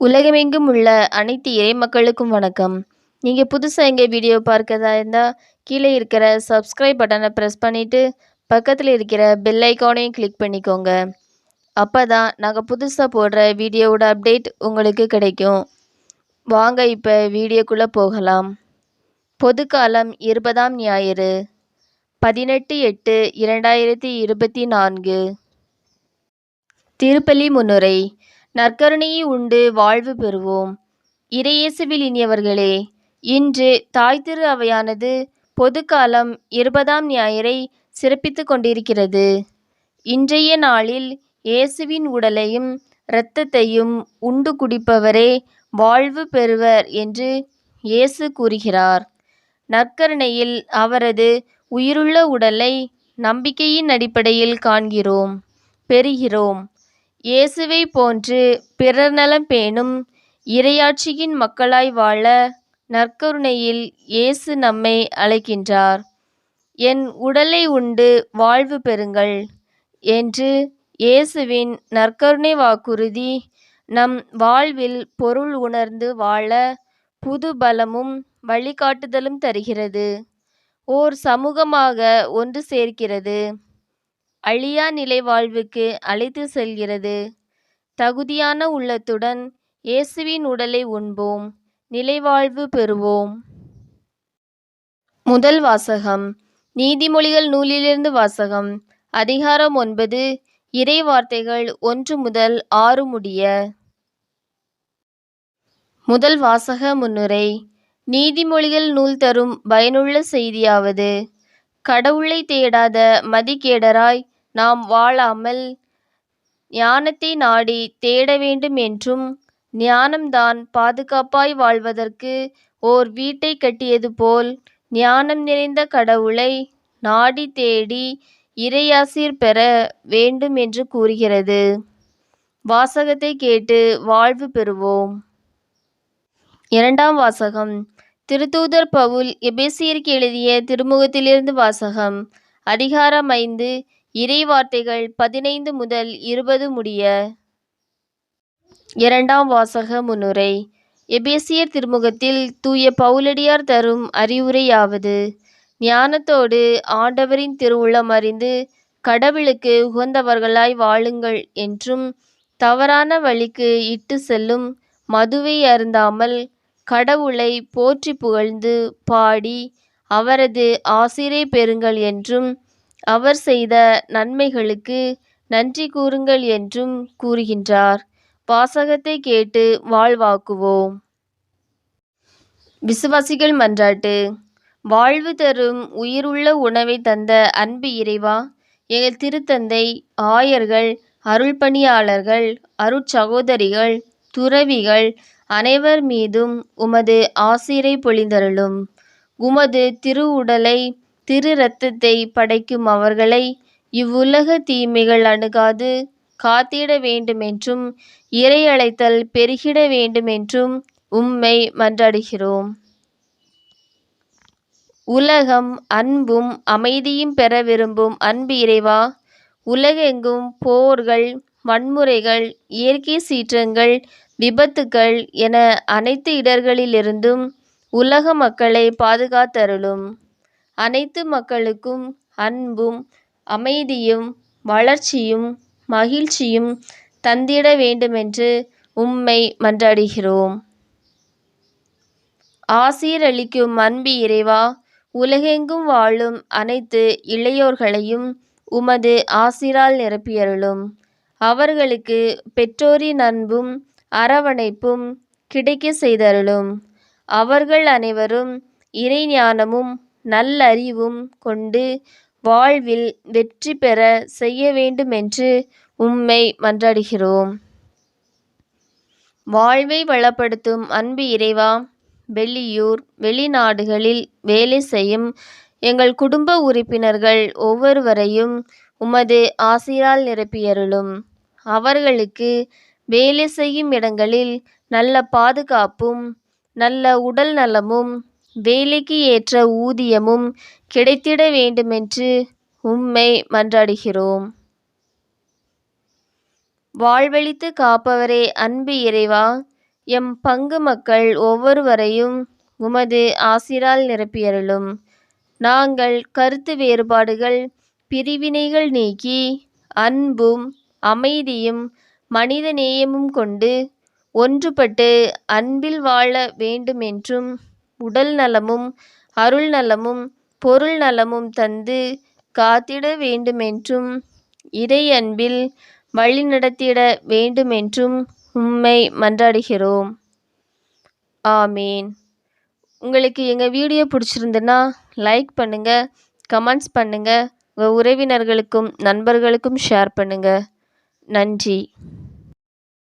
உலகமெங்கும் உள்ள அனைத்து இறை மக்களுக்கும் வணக்கம். நீங்கள் புதுசாக எங்கே வீடியோ பார்க்கறதா இருந்தால் கீழே இருக்கிற சப்ஸ்கிரைப் பட்டனை ப்ரெஸ் பண்ணிவிட்டு பக்கத்தில் இருக்கிற பெல் ஐக்கானையும் கிளிக் பண்ணிக்கோங்க. அப்போ தான் நாங்கள் புதுசாக போடுற வீடியோவோட அப்டேட் உங்களுக்கு கிடைக்கும். வாங்க இப்போ வீடியோக்குள்ளே போகலாம். பொதுக்காலம் இருபதாம் ஞாயிறு பதினெட்டு எட்டு இரண்டாயிரத்தி இருபத்தி நான்கு. திருப்பலி முன்னுரை. நற்கருணையை உண்டு வாழ்வு பெறுவோம். இறையேசுவில் இனியவர்களே இன்று தாய் திரு அவையானது பொதுக்காலம் இருபதாம் ஞாயிறை சிறப்பித்து கொண்டிருக்கிறது. இன்றைய நாளில் இயேசுவின் உடலையும் இரத்தத்தையும் உண்டு குடிப்பவரே வாழ்வு பெறுவர் என்று இயேசு கூறுகிறார். நற்கருணையில் அவரது உயிருள்ள உடலை நம்பிக்கையின் அடிப்படையில் காண்கிறோம் பெறுகிறோம். இயேசுவை போன்று பிறர் நலம் பேணும் இரையாட்சியின் மக்களாய் வாழ நற்கருணையில் இயேசு நம்மை அழைக்கின்றார். என் உடலை உண்டு வாழ்வு பெறுங்கள் என்று இயேசுவின் நற்கருணை வாக்குறுதி நம் வாழ்வில் பொருள் உணர்ந்து வாழ புது பலமும் வழிகாட்டுதலும் தருகிறது. ஓர் சமூகமாக ஒன்று சேர்க்கிறது. அழியா நிலை வாழ்வுக்கு அழைத்து செல்கிறது. தகுதியான உள்ளத்துடன் இயேசுவின் உடலை உண்போம். நிலைவாழ்வு பெறுவோம். முதல் வாசகம். நீதிமொழிகள் நூலிலிருந்து வாசகம். அதிகாரம் ஒன்பது. இறை வார்த்தைகள் ஒன்று முதல் ஆறு முடிய. முதல் வாசக முன்னுரை. நீதிமொழிகள் நூல் தரும் பயனுள்ள செய்தியாவது. கடவுளை தேடாத மதிகேடராய் நாம் வாழாமல் ஞானத்தை நாடி தேட வேண்டும் என்றும் ஞானம்தான் பாதுகாப்பாய் வாழ்வதற்கு ஓர் வீட்டை கட்டியது போல் ஞானம் நிறைந்த கடவுளை நாடி தேடி இறையாசீர் பெற வேண்டும் என்று கூறுகிறது. வாசகத்தை கேட்டு வாழ்வு பெறுவோம். இரண்டாம் வாசகம். திருத்தூதர் பவுல் எபேசியருக்கு எழுதிய திருமுகத்திலிருந்து வாசகம். அதிகாரம் ஐந்து இறைவார்த்தைகள் பதினைந்து முதல் இருபது முடிய. இரண்டாம் வாசக முன்னுரை. எபேசியர் திருமுகத்தில் தூய பவுலடியார் தரும் அறிவுரையாவது. ஞானத்தோடு ஆண்டவரின் திருவுளம் அறிந்து கடவுளுக்கு உகந்தவர்களாய் வாழுங்கள் என்றும் தவறான வழிக்கு இட்டு செல்லும் மதுவை அருந்தாமல் கடவுளை போற்றி புகழ்ந்து பாடி அவரது ஆசிரை பெறுங்கள் என்றும் அவர் செய்த நன்மைகளுக்கு நன்றி கூறுங்கள் என்றும் கூறுகின்றார். வாசகத்தை கேட்டு வாழ்வாக்குவோம். விசுவாசிகள் மன்றாட்டு வாழ்வு தரும் உயிருள்ள உணவை தந்த அன்பு இறைவா எங்கள் திருத்தந்தை ஆயர்கள் அருள்பணியாளர்கள் அருட்சகோதரிகள் துறவிகள் அனைவர் மீதும் உமது ஆசிரை பொழிந்தருளும். உமது திரு உடலை திரு இரத்தத்தை படைக்கும் அவர்களை இவ்வுலக தீமைகள் அணுகாது. காத்திட வேண்டுமென்றும் இறையழைத்தல் பெருகிட வேண்டுமென்றும் உம்மை மன்றாடுகிறோம். உலகம் அன்பும் அமைதியும் பெற விரும்பும் அன்பு இறைவா உலகெங்கும் போர்கள் வன்முறைகள் இயற்கை சீற்றங்கள் விபத்துக்கள் என அனைத்து இடர்களிலிருந்தும் உலக மக்களை பாதுகாத்தருளும். அனைத்து மக்களுக்கும் அன்பும் அமைதியும் வளர்ச்சியும் மகிழ்ச்சியும் தந்திட வேண்டுமென்று உம்மை மன்றாடுகிறோம். ஆசீரளிக்கும் அன்பு இறைவா உலகெங்கும் வாழும் அனைத்து இளையோர்களையும் உமது ஆசிரால் நிரப்பியருளும். அவர்களுக்கு பெற்றோரின் அன்பும் அரவணைப்பும் கிடைக்க செய்தருளும். அவர்கள் அனைவரும் இறைஞானமும் நல்லறிவும் கொண்டு வாழ்வில் வெற்றி பெற செய்ய வேண்டுமென்று உம்மை மன்றாடுகிறோம். வாழ்வை வளப்படுத்தும் அன்பு இறைவா வெளியூர் வெளிநாடுகளில் வேலை செய்யும் எங்கள் குடும்ப உறுப்பினர்கள் ஒவ்வொருவரையும் உமது ஆசிரால் நிரப்பியருளும். அவர்களுக்கு வேலை செய்யும் இடங்களில் நல்ல பாதுகாப்பும் நல்ல உடல் நலமும் வேலைக்கு ஏற்ற ஊதியமும் கிடைத்திட வேண்டுமென்று உம்மை மன்றாடுகிறோம். வாழ்வழித்து காப்பவரே அன்பு இறைவா எம் பங்கு மக்கள் ஒவ்வொருவரையும் உமது ஆசிரால் நிரப்பியருளும். நாங்கள் கருத்து வேறுபாடுகள் பிரிவினைகள் நீக்கி அன்பும் அமைதியும் மனித நேயமும் கொண்டு ஒன்றுபட்டு அன்பில் வாழ வேண்டுமென்றும் உடல் நலமும் அருள் நலமும் பொருள் நலமும் தந்து காத்திட வேண்டுமென்றும் இறை அன்பில் வழிநடத்திட வேண்டுமென்றும் உம்மை மன்றாடுகிறோம். ஆமீன். உங்களுக்கு எங்கள் வீடியோ பிடிச்சிருந்துன்னா லைக் பண்ணுங்கள் கமெண்ட்ஸ் பண்ணுங்கள் உங்கள் உறவினர்களுக்கும் நண்பர்களுக்கும் ஷேர் பண்ணுங்கள் நன்றி.